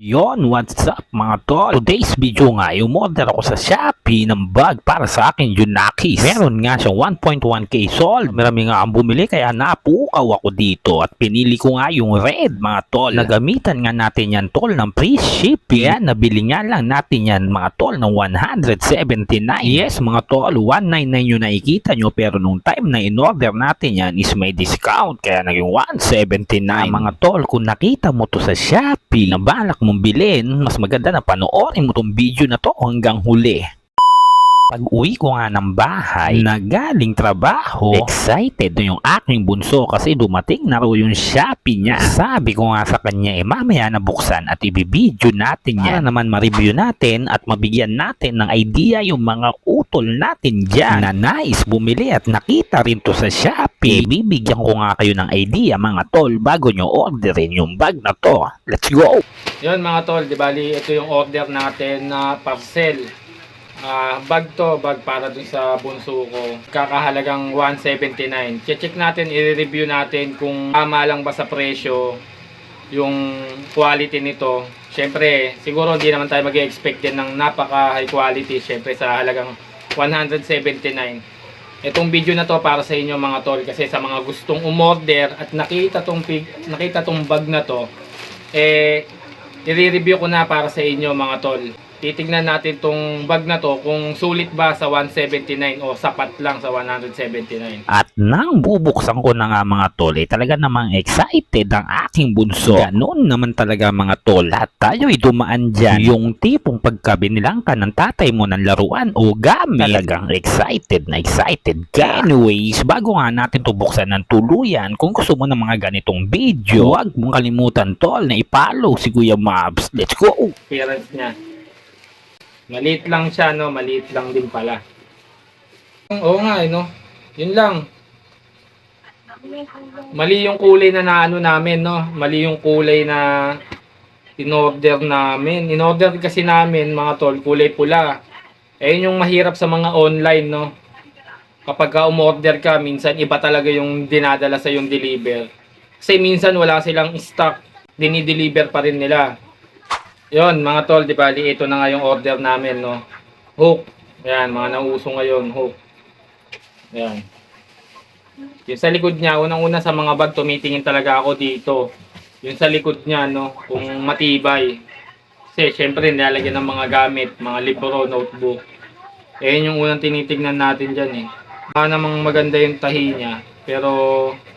Yon, what's up mga tol? Today's video nga, umorder ako sa Shopee ng bag para sa akin Junakis. Meron nga siyang 1.1k sold. Marami nga ang bumili kaya napukaw ako dito at pinili ko nga yung red mga tol. Nagamitan nga natin yan tol ng free shipping. Kaya nabili nga lang natin yan mga tol ng 179. Yes mga tol, 199 yung nakikita nyo pero nung time na in-order natin yan is may discount kaya naging 179. Ah, mga tol, kung nakita mo to sa Shopee na balak mong bilhin, mas maganda na panoorin mo tong video na to hanggang huli. Pag uwi ko nga ng bahay na galing trabaho, excited na yung aking bunso kasi dumating na raw yung Shopee niya. Sabi ko nga sa kanya, eh mamaya na buksan at ibibideo natin yan. Para naman ma-review natin at mabigyan natin ng idea yung mga utol natin dyan na nais bumili at nakita rin to sa Shopee. Bibigyan ko nga kayo ng idea mga tol bago nyo orderin yung bag na to. Let's go! Yun mga tol, di bali ito yung order natin na parcel. Ah, bag to, bag para dun sa bunso ko. Kakahalagang 179. Che-check natin, i-review natin kung tama lang ba sa presyo yung quality nito. Siyempre, siguro hindi naman tayo mag-expect din ng napaka high quality. Siyempre sa halagang 179. Itong video na to para sa inyo mga tol kasi sa mga gustong umorder at nakita tong pig- nakita tong bag na to eh i-review ko na para sa inyo mga tol. Titignan natin tong bag na to kung sulit ba sa 179 o sapat lang sa 179. At nang bubuksan ko na nga mga tol, eh, talaga namang excited ang aking bunso. Ganon naman talaga mga tol. At tayo'y dumaan dyan. Yung tipong pagkabinilang ka ng tatay mo ng laruan o gamit. Talagang excited na excited ka. Anyways, bago nga natin to buksan ng tuluyan, kung gusto mo ng mga ganitong video, huwag mong kalimutan tol na ipollow si Kuya Mabs. Let's go! Appearance niya. Maliit lang siya no, maliit lang din pala. Oo nga eh no. Yun lang. Mali yung kulay na naano namin no. Mali yung kulay na in-order namin. In-order kasi namin mga tol, kulay pula. Eh yun yung mahirap sa mga online no. Kapag ka umorder ka, minsan iba talaga yung dinadala sa yung deliver. Kasi minsan wala silang stock, dinideliver pa rin nila. Yon mga tol, di ba? Ito na nga yung order namin, no. Hook. Yan, mga nauso ngayon, hook. Yan. Yung sa likod niya, unang-una sa mga bag, tumitingin talaga ako dito. Yung sa likod niya, no, kung matibay. Kasi, syempre, nilalagyan ng mga gamit, mga libro, notebook. Eh, yun yung unang tinitignan natin dyan, eh. Baka namang maganda yung tahi niya. Pero,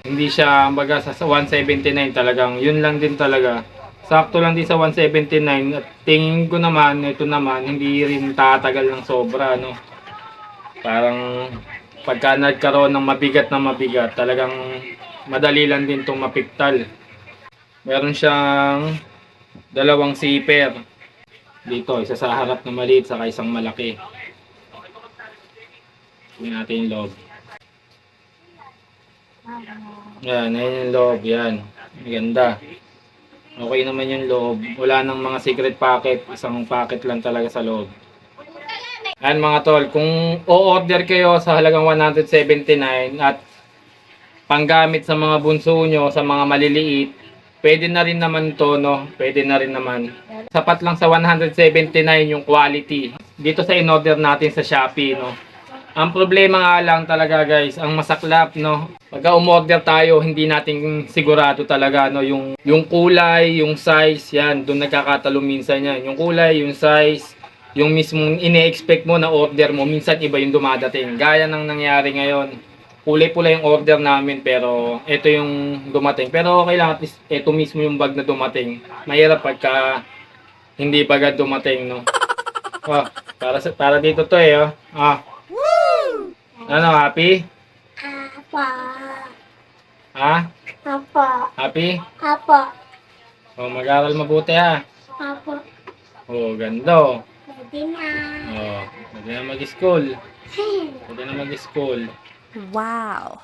hindi siya, baga, sa 179 talagang, yun lang din talaga sakto lang din sa 179 at tingin ko naman ito naman hindi rin tatagal ng sobra no parang pagka nagkaroon ng mabigat na mabigat talagang madali lang din itong mapiktal. Meron siyang dalawang zipper. Dito isa sa harap na maliit saka isang malaki. Tingnan natin yung loob. Yan ayun yung loob yan. Maganda Okay naman yung loob. Wala nang mga secret packet. Isang packet lang talaga sa loob. Ayan mga tol, kung o-order kayo sa halagang 179 at panggamit sa mga bunso nyo, sa mga maliliit, pwede na rin naman to, no? Pwede na rin naman. Sapat lang sa 179 yung quality. Dito sa in-order natin sa Shopee, no? Ang problema nga lang talaga guys, ang masaklap no. Pagka umorder tayo, hindi natin sigurado talaga no yung yung kulay, yung size, yan, doon nagkakatalo minsan yan. Yung kulay, yung size, yung mismong ine-expect mo na order mo, minsan iba yung dumadating. Gaya ng nangyari ngayon. Kulay pula yung order namin pero ito yung dumating. Pero okay lang at least ito mismo yung bag na dumating. Mahirap pagka hindi pa dumating no. Oh, para sa, para dito to eh oh. Ah. Ano, happy? Apa. Ha? Apa. Happy? Apa. O, mag-aral mabuti ha. Apa. O, ganda. Pwede na. O, pwede na mag-school. Pwede na mag-school. Wow.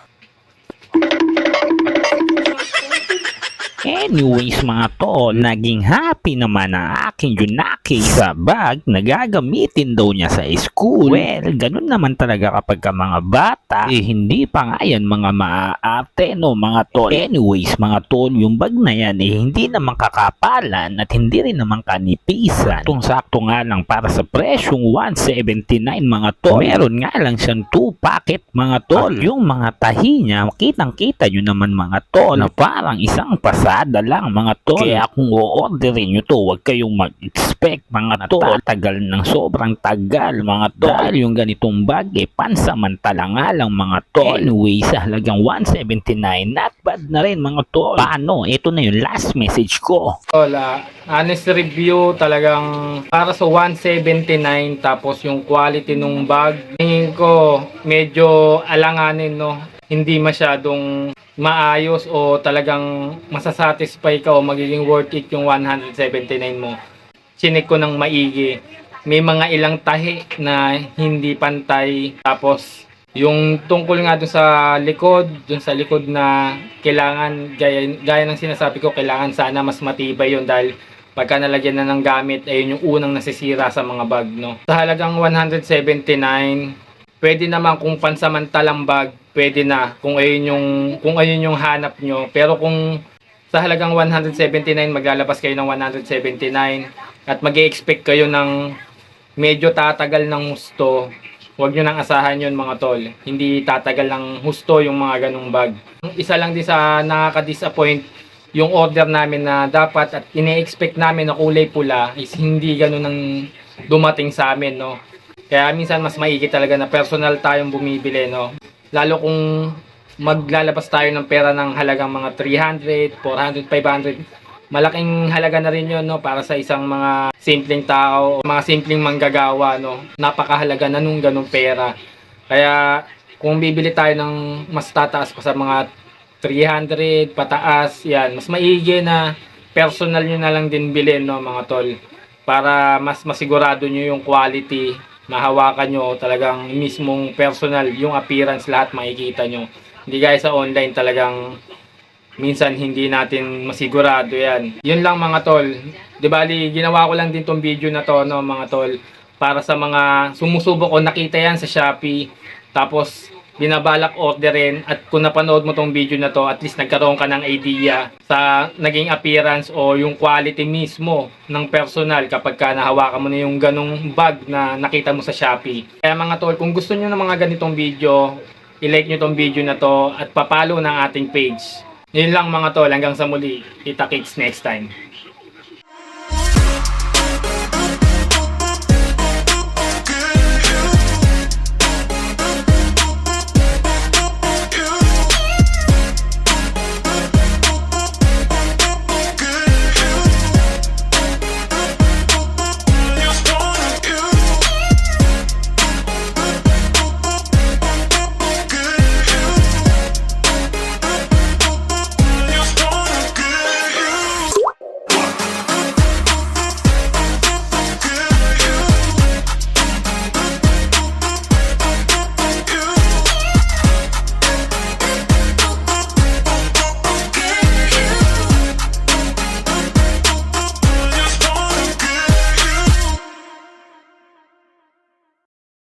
Anyways mga tol, naging happy naman ang aking Junaki sa bag na gagamitin daw niya sa school. Well, ganun naman talaga kapag ka mga bata, eh hindi pa nga yan mga maaarte no mga tol. Anyways mga tol, yung bag na yan eh hindi naman kakapalan at hindi rin naman kanipisan. Itong sakto nga lang para sa presyong 179 mga tol. Meron nga lang siyang 2 packet mga tol. At yung mga tahi niya, kitang kita nyo naman mga tol na parang isang pasada lang mga tol. Kaya kung o-orderin nyo to, huwag kayong mag-expect mga tol. Tagal ng sobrang tagal mga tol. Dahil yung ganitong bag eh, pansamantala nga lang mga tol. Anyway, sa halagang 179, not bad na rin mga tol. Paano? Ito na yung last message ko. Tol, ah, honest review talagang para sa 179 tapos yung quality nung bag tingin ko medyo alanganin no hindi masyadong maayos o talagang masasatisfy ka o magiging worth it yung 179 mo. Chinik ko ng maigi. May mga ilang tahi na hindi pantay. Tapos yung tungkol nga dun sa likod, dun sa likod na kailangan, gaya, gaya ng sinasabi ko, kailangan sana mas matibay yun dahil pagka nalagyan na ng gamit, ayun yung unang nasisira sa mga bag, no? Sa halagang 179, pwede naman kung pansamantalang bag, pwede na kung ayun yung, kung ayun yung hanap nyo. Pero kung sa halagang 179, maglalabas kayo ng 179 at mag expect kayo ng medyo tatagal ng husto, huwag nyo nang asahan yun mga tol. Hindi tatagal ng husto yung mga ganong bag. Isa lang din sa nakaka-disappoint yung order namin na dapat at ine-expect namin na kulay pula is hindi ganun ang dumating sa amin, no. Kaya minsan mas maigi talaga na personal tayong bumibili, no. Lalo kung maglalabas tayo ng pera ng halagang mga 300, 400, 500, malaking halaga na rin yun no para sa isang mga simpleng tao, mga simpleng manggagawa no. Napakahalaga na nung ganung pera. Kaya kung bibili tayo ng mas tataas pa sa mga 300 pataas, yan, mas maigi na personal nyo na lang din bilhin no mga tol para mas masigurado nyo yung quality mahawakan nyo talagang mismong personal yung appearance lahat makikita nyo hindi guys sa online talagang minsan hindi natin masigurado yan. Yun lang mga tol. Di bali, ginawa ko lang din tong video na to, no, mga tol. Para sa mga sumusubok o nakita yan sa Shopee. Tapos, binabalak orderin at kung napanood mo tong video na to, at least nagkaroon ka ng idea sa naging appearance o yung quality mismo ng personal kapag ka nahawakan mo na yung ganong bag na nakita mo sa Shopee. Kaya mga tol, kung gusto nyo ng mga ganitong video, i-like nyo tong video na to at papalo ng ating page. Yun lang mga tol, hanggang sa muli. Kita kits next time.